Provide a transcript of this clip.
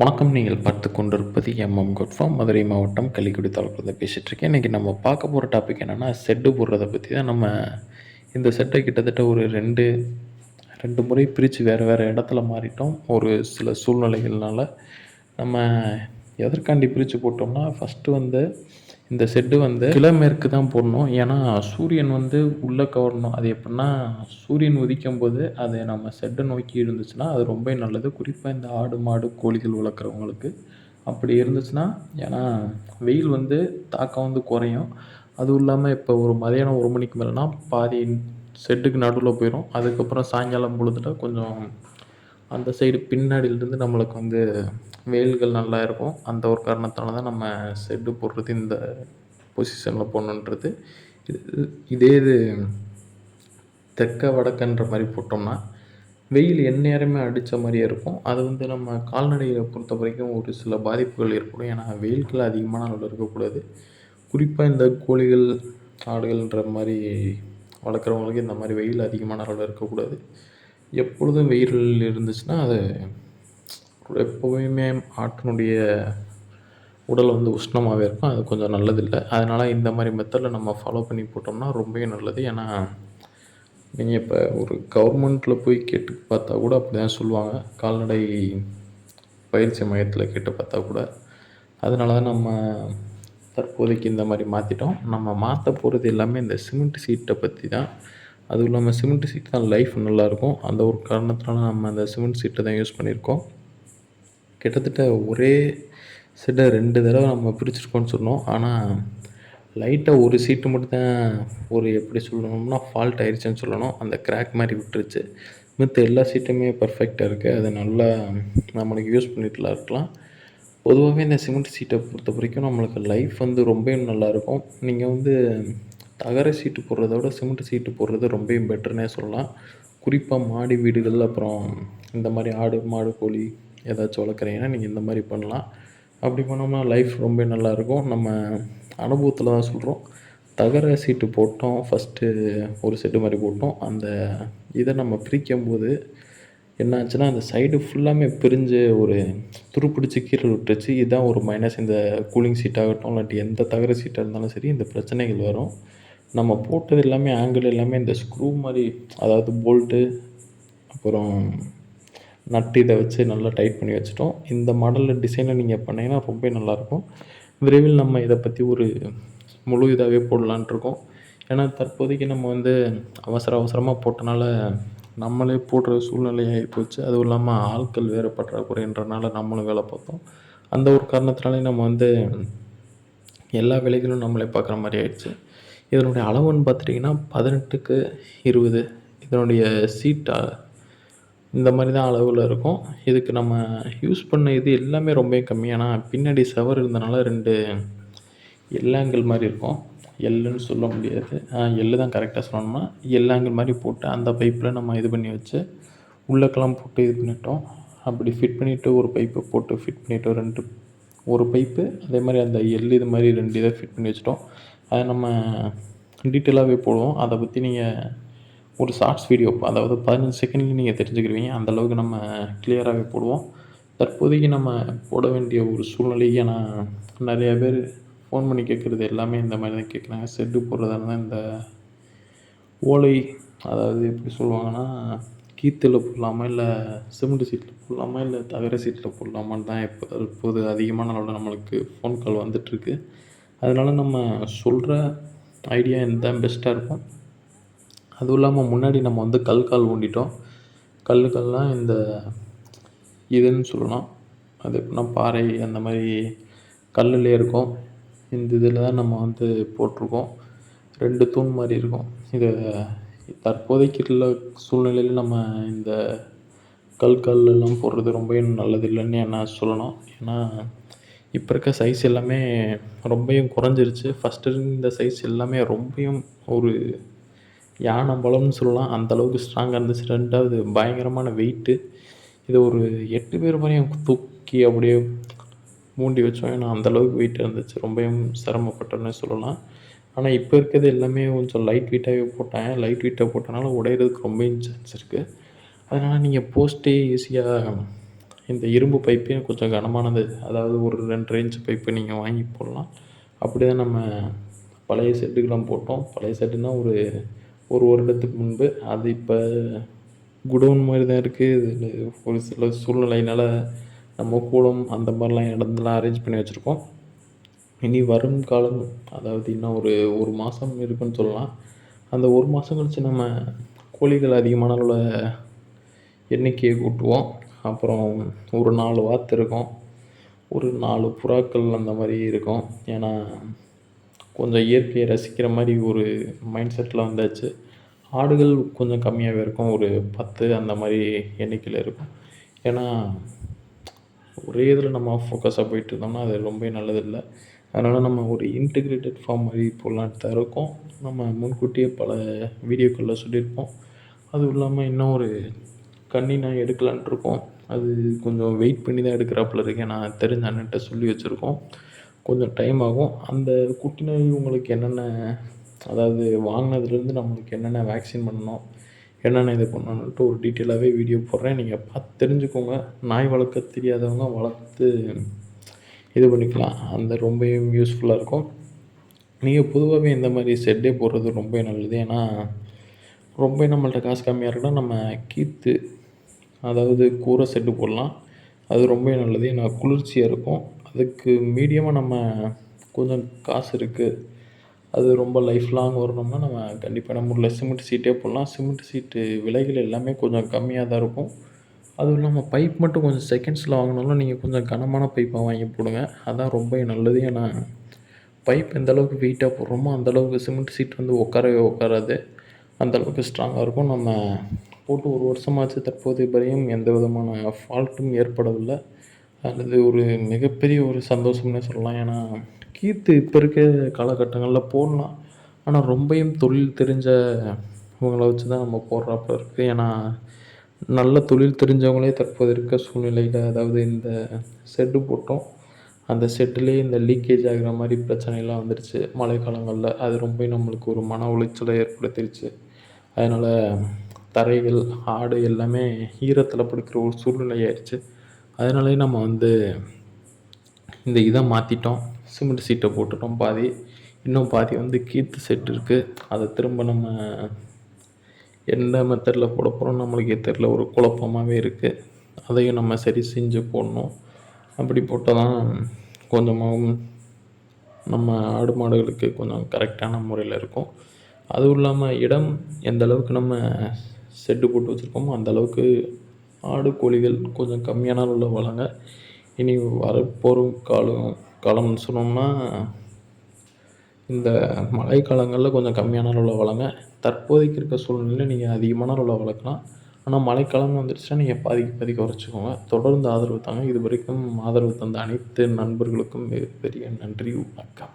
வணக்கம். நீங்கள் பார்த்து கொண்டிருப்பது எம்எம் குட்ஃபார்ம் மதுரை மாவட்டம் கள்ளிக்குடி தாலுக்கில் பேசிகிட்டு இருக்கேன். இன்றைக்கி நம்ம பார்க்க போகிற டாபிக் என்னென்னா செட்டு போடுறத பற்றி தான் நம்ம இந்த செட்டை கிட்டத்தட்ட ஒரு ரெண்டு ரெண்டு முறை பிரித்து வேறு வேறு இடத்துல மாறிட்டோம். ஒரு சில சூழ்நிலைகள்னால் நம்ம எதற்காண்டி பிரித்து போட்டோம்னா ஃபஸ்ட்டு வந்து இந்த செட்டு வந்து கிழமேற்கு தான் போடணும். ஏன்னா சூரியன் வந்து உள்ளே கவரணும். அது எப்படின்னா சூரியன் உதிக்கும் போது அது நம்ம செட்டை நோக்கி இருந்துச்சுன்னா அது ரொம்ப நல்லது. குறிப்பாக இந்த ஆடு மாடு கோழிகள் வளர்க்குறவங்களுக்கு அப்படி இருந்துச்சுன்னா ஏன்னா வெயில் வந்து தாக்கம் வந்து குறையும். அதுவும் இல்லாமல் இப்போ ஒரு மதியானம் ஒரு மணிக்கு மேலேனா பாதி செட்டுக்கு நடுவில் போயிடும் அதுக்கப்புறம் சாயங்காலம் பொழுதுல கொஞ்சம் அந்த சைடு பின்னாடியிலிருந்து நம்மளுக்கு வந்து வெயில்கள் நல்லா இருக்கும். அந்த ஒரு காரணத்தால் தான் நம்ம செட்டு போடுறது இந்த பொசிஷனில் போடணுன்றது. இது இதே இது தெற்க வடக்கன்ற மாதிரி போட்டோம்னா வெயில் எந்நேரமே அடித்த மாதிரியே இருக்கும். அது வந்து நம்ம கால்நடைகளை பொறுத்த வரைக்கும் ஒரு சில பாதிப்புகள் ஏற்படும். ஏன்னா வெயில்கள் அதிகமான அளவில் இருக்கக்கூடாது. குறிப்பாக இந்த கோழிகள் ஆடுகள்ன்ற மாதிரி வளர்க்குறவங்களுக்கு இந்த மாதிரி வெயில் அதிகமான அளவில் இருக்கக்கூடாது. எப்பொழுதும் வெயில் இருந்துச்சுன்னா அது எப்போவுமே ஆட்டினுடைய உடல் வந்து உஷ்ணமாகவே இருக்கும். அது கொஞ்சம் நல்லதில்லை. அதனால் இந்த மாதிரி மெத்தடில் நம்ம ஃபாலோ பண்ணி போட்டோம்னா ரொம்பவே நல்லது. ஏன்னா நீங்கள் இப்போ ஒரு கவர்மெண்ட்டில் போய் கேட்டு பார்த்தா கூட அப்படி தான் சொல்லுவாங்க. கால்நடை பயிற்சி மையத்தில் கேட்டு பார்த்தா கூட. அதனால தான் நம்ம தற்போதைக்கு இந்த மாதிரி மாற்றிட்டோம் நம்ம மாற்ற போகிறது எல்லாமே இந்த சிமெண்ட் சீட்டை பற்றி தான் அதுவும் இல்லாமல் சிமெண்ட் சீட் தான் லைஃப் நல்லாயிருக்கும். அந்த ஒரு காரணத்தினால நம்ம அந்த சிமெண்ட் சீட்டை தான் யூஸ் பண்ணியிருக்கோம். கிட்டத்தட்ட ஒரே சீட்டை ரெண்டு தடவை நம்ம பிரிச்சிருக்கோம்னு சொன்னோம். ஆனால் லைட்டாக ஒரு சீட்டு மட்டும் தான் ஒரு எப்படி சொல்லணும்னா ஃபால்ட் ஆயிடுச்சுன்னு சொல்லணும். அந்த கிராக் மாதிரி விட்டுருச்சு. மித்த எல்லா சீட்டுமே பர்ஃபெக்டாக இருக்குது அது நல்லா நம்மளுக்கு யூஸ் பண்ணிட்டுலாம் இருக்கலாம். பொதுவாகவே இந்த சிமெண்ட் சீட்டை பொறுத்த வரைக்கும் நம்மளுக்கு லைஃப் வந்து ரொம்பவும் நல்லாயிருக்கும். நீங்கள் வந்து தகர சீட்டு போடுறத விட சிமெண்ட் சீட்டு போடுறது ரொம்பவும் பெட்டர்னே சொல்லலாம். குறிப்பாக மாடி வீடுகள் அப்புறம் இந்த மாதிரி ஆடு மாடு கோழி ஏதாச்சும் வளர்க்குறீங்கன்னா நீங்கள் இந்த மாதிரி பண்ணலாம். அப்படி பண்ணோம்னா லைஃப் ரொம்ப நல்லாயிருக்கும் நம்ம அனுபவத்தில் தான் சொல்கிறோம் தகர சீட்டு போட்டோம். ஃபஸ்ட்டு ஒரு செட்டு மாதிரி போட்டோம். அந்த இதை நம்ம பிரிக்கும் போது என்னாச்சுன்னா அந்த சைடு ஃபுல்லாமே பிரிஞ்சு ஒரு துருப்பிடிச்சு கீழே விட்டுருச்சு. இதுதான் ஒரு மைனஸ் இந்த கூலிங் சீட்டாகட்டும் இல்லாட்டி எந்த தகர சீட்டாக இருந்தாலும் சரி இந்த பிரச்சனைகள் வரும். நம்ம போட்டது எல்லாமே ஆங்கிள் எல்லாமே இந்த ஸ்க்ரூ மாதிரி அதாவது போல்ட்டு அப்புறம் நட்டு இதை வச்சு நல்லா டைட் பண்ணி வச்சுட்டோம். இந்த மாடலில் டிசைனில் நீங்கள் பண்ணிங்கன்னா ரொம்ப நல்லாயிருக்கும். விரைவில் நம்ம இதை பற்றி ஒரு முழு இதாகவே போடலான்ட்ருக்கோம் ஏன்னா தற்போதைக்கு நம்ம வந்து அவசர அவசரமாக போட்டனால நம்மளே போடுற சூழ்நிலை ஆகிப்போச்சு அதுவும் இல்லாமல் ஆட்கள் வேறு பற்றாக்குறைன்றனால நம்மளும் வேலை பார்த்தோம். அந்த ஒரு காரணத்தினாலே நம்ம வந்து எல்லா வேலைகளும் நம்மளே பார்க்குற மாதிரி ஆயிடுச்சு. இதனுடைய அளவுன்னு பார்த்துட்டிங்கன்னா பதினெட்டுக்கு இருபது. இதனுடைய சீட்டா இந்த மாதிரி தான் அளவில் இருக்கும். இதுக்கு நம்ம யூஸ் பண்ண இது எல்லாமே ரொம்ப கம்மி. ஆனால் பின்னாடி செவர் இருந்தனால ரெண்டு எல்லாங்கிள் மாதிரி இருக்கும். எல்லுன்னு சொல்ல முடியாது. எள்ளு தான் கரெக்டாக சொல்லணும்னா எல்லாங்கிள் மாதிரி போட்டு அந்த பைப்பில் நம்ம இது பண்ணி வச்சு உள்ளக்கெல்லாம் போட்டு இது பண்ணிட்டோம். அப்படி ஃபிட் பண்ணிவிட்டு ஒரு பைப்பை போட்டு ஃபிட் பண்ணிவிட்டு ரெண்டு ஒரு பைப்பு அதே மாதிரி அந்த எள் இது மாதிரி ரெண்டு இதை ஃபிட் பண்ணி வச்சுட்டோம். அதை நம்ம டீட்டெயிலாகவே போடுவோம். அதை பற்றி நீங்கள் ஒரு ஷார்ட்ஸ் வீடியோ அதாவது பதினஞ்சு செகண்ட்லேயும் நீங்கள் தெரிஞ்சுக்கிருவீங்க. அந்தளவுக்கு நம்ம கிளியராகவே போடுவோம். தற்போதைக்கு நம்ம போட வேண்டிய ஒரு சூழ்நிலையை நான் நிறையா பேர் ஃபோன் பண்ணி கேட்குறது எல்லாமே இந்த மாதிரி தான் கேட்குறாங்க. செட்டு போடுறதா இருந்தால் இந்த ஓலை அதாவது எப்படி சொல்லுவாங்கன்னா கீத்தில் போடலாமா இல்லை சிமெண்ட் சீட்டில் போடலாமா இல்லை தகர சீட்டில் போடலாமான்னு தான் இப்போ இப்போது அதிகமான அளவில் நம்மளுக்கு ஃபோன் கால் வந்துட்டுருக்கு. அதனால் நம்ம சொல்கிற ஐடியா எந்த பெஸ்ட்டாக இருக்கும் அதுவும் இல்லாமல் முன்னாடி நம்ம வந்து கல் கால் ஊண்டிட்டோம். கல்லுக்கள்லாம் இந்த இதுன்னு சொல்லலாம். அது எப்படின்னா பாறை அந்த மாதிரி கல்லுலேயே இருக்கும். இந்த இதில் தான் நம்ம வந்து போட்டிருக்கோம். ரெண்டு தூண் மாதிரி இருக்கும். இதை தற்போதைக்கு உள்ள சூழ்நிலையில் நம்ம இந்த கல் கல்லெல்லாம் போடுறது ரொம்ப நல்லது இல்லைன்னு நான் சொல்லணும் ஏன்னா இப்போ இருக்க சைஸ் எல்லாமே ரொம்பையும் குறைஞ்சிருச்சு. ஃபஸ்ட்டு இருந்த சைஸ் எல்லாமே ரொம்பையும் ஒரு யானை பலம்னு சொல்லலாம். அந்த அளவுக்கு ஸ்ட்ராங்காக இருந்துச்சு. ரெண்டாவது பயங்கரமான வெயிட்டு இது ஒரு எட்டு பேர் வரையும் தூக்கி அப்படியே மூண்டி வச்சோம். ஏன்னா அந்தளவுக்கு வெயிட் இருந்துச்சு. ரொம்பவும் சிரமப்பட்டோன்னே சொல்லலாம். ஆனால் இப்போ இருக்கிறது எல்லாமே கொஞ்சம் லைட் வெயிட்டாகவே போட்டேன். லைட் வெயிட்டாக போட்டனால உடையிறதுக்கு ரொம்பவும் சான்ஸ் இருக்குது அதனால் நீங்கள் போஸ்ட்டே ஈஸியாக இந்த இரும்பு பைப்பே கொஞ்சம் கனமானது அதாவது ஒரு ரெண்டரை இன்ச் பைப்பு நீங்கள் வாங்கி போடலாம். அப்படி தான் நம்ம பழைய செட்டுக்கெலாம் போட்டோம். பழைய செட்டுனா ஒரு ஒரு வருடத்துக்கு முன்பு. அது இப்போ குடோன் மாதிரி தான் இருக்குது இதில் ஒரு சில சூழ்நிலையினால் நம்ம கூலம் அந்த மாதிரிலாம் இடத்துலாம் அரேஞ்ச் பண்ணி வச்சுருக்கோம். இனி வரும் காலம் அதாவது இன்னும் ஒரு ஒரு மாதம் இருக்குன்னு சொல்லலாம். அந்த ஒரு மாதம் கழித்து நம்ம கோழிகள் அதிகமான அளவில் எண்ணிக்கையை கூட்டுவோம். அப்புறம் ஒரு நாலு வாத்து இருக்கும். ஒரு நாலு புறாக்கள் அந்த மாதிரி இருக்கும். ஏன்னா கொஞ்சம் இயற்கையை ரசிக்கிற மாதிரி ஒரு மைண்ட் செட்டில் வந்தாச்சு. ஆடுகள் கொஞ்சம் கம்மியாகவே இருக்கும். ஒரு பத்து அந்த மாதிரி எண்ணிக்கையில் இருக்கும். ஏன்னா ஒரே இதில் நம்ம ஃபோக்கஸாக போயிட்டு இருந்தோம்னா அது ரொம்ப நல்லதில்லை. அதனால் நம்ம ஒரு இன்டிகிரேட்டட் ஃபார்ம் மாதிரி போடலான்ட்டு தான் இருக்கோம். நம்ம முன்கூட்டியே பல வீடியோக்களில் சொல்லியிருப்போம். அதுவும் இல்லாமல் இன்னும் ஒரு கண்ணி நான் எடுக்கலான்ட்டு இருக்கோம். அது கொஞ்சம் வெயிட் பண்ணி தான் எடுக்கிறாப்புல இருக்கேன் நான் தெரிஞ்ச அண்ணன்கிட்ட சொல்லி வச்சுருக்கோம். கொஞ்சம் டைம் ஆகும். அந்த குட்டி நாய் உங்களுக்கு என்னென்ன அதாவது வாங்கினதுலேருந்து நம்மளுக்கு என்னென்ன வேக்சின் பண்ணணும் என்னென்ன இது பண்ணணுன்ட்டு ஒரு டீட்டெயிலாகவே வீடியோ போடுறேன். நீங்கள் பார்த்து தெரிஞ்சுக்கோங்க. நாய் வளர்க்க தெரியாதவங்க வளர்த்து இது பண்ணிக்கலாம். அந்த ரொம்பவும் யூஸ்ஃபுல்லாக இருக்கும். நீங்கள் பொதுவாகவே இந்த மாதிரி செட்டே போடுறது ரொம்ப நல்லது. ஏன்னா ரொம்ப நம்மள்ட்ட காசு கம்மியாக இருக்குன்னா நம்ம கீத்து அதாவது கூரை செட்டு போடலாம். அது ரொம்ப நல்லது. ஏன்னா குளிர்ச்சியாக இருக்கும். அதுக்கு மீடியமாக நம்ம கொஞ்சம் காசு இருக்குது அது ரொம்ப லைஃப் லாங் வரணும்னா நம்ம கண்டிப்பாக நம்ம ஊரில் சிமெண்ட் சீட்டே போடலாம். சிமெண்ட் சீட்டு விலைகள் எல்லாமே கொஞ்சம் கம்மியாக தான் இருக்கும். அதுவும் இல்லாமல் பைப் மட்டும் கொஞ்சம் செகண்ட்ஸில் வாங்கினாலும் நீங்கள் கொஞ்சம் கனமான பைப்பாக வாங்கி போடுங்க. அதான் ரொம்ப நல்லது. ஏன்னா பைப் எந்த அளவுக்கு வெயிட்டாக போடுறோமோ அந்தளவுக்கு சிமெண்ட் சீட் வந்து உட்காரவே உட்காராது. அந்தளவுக்கு ஸ்ட்ராங்காக இருக்கும். நம்ம போட்டு ஒரு வருஷமாச்சு தற்போது வரையும் எந்த விதமான ஃபால்ட்டும் ஏற்படவில்லை. அல்லது ஒரு மிகப்பெரிய ஒரு சந்தோஷம்னே சொல்லலாம். ஏன்னா கீர்த்து இப்போ இருக்க காலகட்டங்களில் போடலாம். ஆனால் ரொம்பையும் தொழில் தெரிஞ்ச இவங்கள வச்சு தான் நம்ம போடுறாப்புல இருக்குது ஏன்னா நல்ல தொழில் தெரிஞ்சவங்களே தற்போது இருக்க சூழ்நிலையில் அதாவது இந்த செட்டு போட்டோம். அந்த செட்டுலேயே இந்த லீக்கேஜ் ஆகிற மாதிரி பிரச்சனைலாம் வந்துடுச்சு மழைக்காலங்களில். அது ரொம்ப நம்மளுக்கு ஒரு மன உளைச்சலை ஏற்படுத்திடுச்சு அதனால் தரைகள் ஆடு எல்லாமே ஈரத்தில் படுக்கிற ஒரு சூழ்நிலை ஆயிடுச்சு அதனாலே நம்ம வந்து இந்த இதை மாற்றிட்டோம் சிமெண்ட் சீட்டை போட்டுட்டோம் பாதி. இன்னும் பாதி வந்து கீத்து செட் இருக்குது அதை திரும்ப நம்ம எந்த மெத்தடில் போட போகிறோம் நம்மளுக்கே தெரில ஒரு குழப்பமாகவே இருக்குது அதையும் நம்ம சரி செஞ்சு போடணும். அப்படி போட்டால் தான் கொஞ்சமாகவும் நம்ம ஆடு மாடுகளுக்கு கொஞ்சம் கரெக்டான முறையில் இருக்கும். அதுவும் இல்லாமல் இடம் எந்த அளவுக்கு நம்ம செட்டு போட்டு வச்சுருக்கோமோ அந்தளவுக்கு ஆடு கோழிகள் கொஞ்சம் கம்மியான அளவில் வளங்க இனி வரப்போகிற காலம் காலம்னு சொன்னோம்னா இந்த மழை காலங்களில் கொஞ்சம் கம்மியான அளவில் வளங்க தற்போதைக்கு இருக்க சூழ்நிலையில் நீங்கள் அதிகமான அளவில் வளர்க்கலாம். ஆனால் மழைக்காலம் வந்துடுச்சுன்னா நீங்கள் பாதிக்கு பாதி குறைச்சிக்கோங்க. தொடர்ந்து ஆதரவு தாங்க. இது வரைக்கும் ஆதரவு தந்த அனைத்து நண்பர்களுக்கும் மிகப்பெரிய நன்றி வணக்கம்.